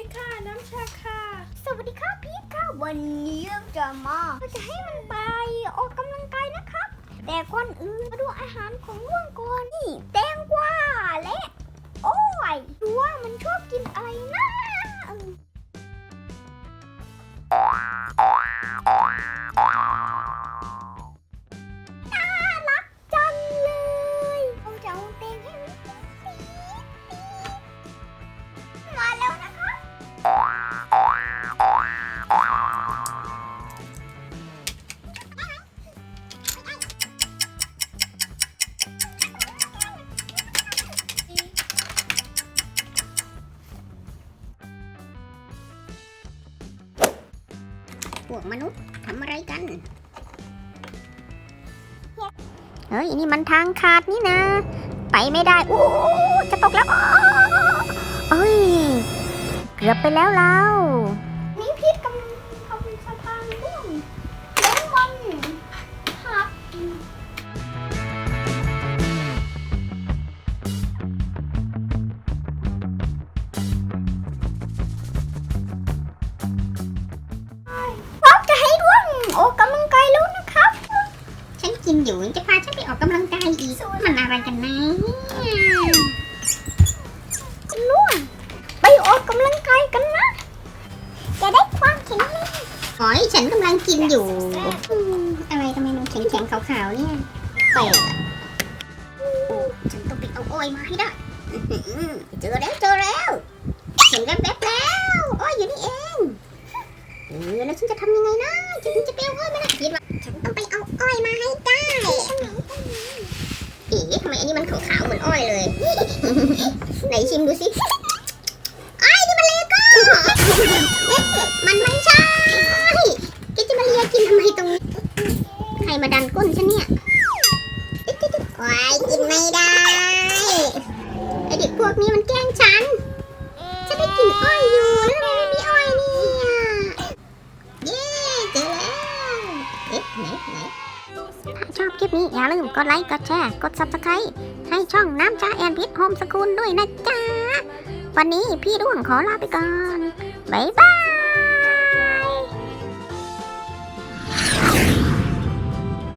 ดีค่ะน้ำชาค่ะ สวัสดีครับพี่ค่ะ วันนี้เราจะมาเราจะให้มันไปออกกำลังกายนะครับ แต่ก่อนอื่นมาดูอาหารของร่วงก่อนนี่แตงกวาและโอ้ยดูว่ามันชอบกินอะไรนะ วกมนุษย์ทำอะไรกัน เฮ้ย นี่มันทางขาดนี่นะ ไปไม่ได้ โอ้จะตกแล้วเอ้ย เกือบไปแล้วเรา ออกกำลังกายแล้วนะครับ ฉันกินอยู่จะพาฉันไปออกกำลังกายอีกมันอะไรกันนะร่วงไปออกกำลังกายกันนะ จะได้ความแข็งแรงหอยฉันกำลังกินอยู่อืมอะไรทำไมมันแข็งๆขาวๆเนี่ยแปลกอะโอ้ฉันต้องไปเอาอ้อยมาให้ได้อื้อหือเจอแล้วเจอแล้ว เห็นแวบๆแล้วอ้อยอยู่นี่เองเออแล้วฉันจะทำยังไงนะฉันถึงจะไปเอาอ้อยมาได้คิดว่าฉันต้องไปเอาอ้อยมาให้ได้อีทำไมอันนี้มันขาวๆเหมือนอ้อยเลย ไหนชิมดูสิอ้อยนี่มันเลโก้มันไม่ใช่แกจะมาเลียกินทำไมตรงนี้ ใครมาดันก้นฉันเนี่ยโอ้ยกินไม่ได้ไอเด็กพวกนี้มันแกล้งฉันจะได้กินอ้อยอยู่แล้วทำไมไม่มีอ้อยเนี่ย เย้เจอแล้ว เอ๊ะไหนไหนถ้า ชอบคลิปนี้อย่าลืมกดไลค์ กดแชร์ กด subscribe ให้ช่องน้ำจ้าแอนพิษโฮมสกูลด้วยนะจ๊ะ วันนี้พี่ร่วงขอลาไปก่อน บ๊ายบาย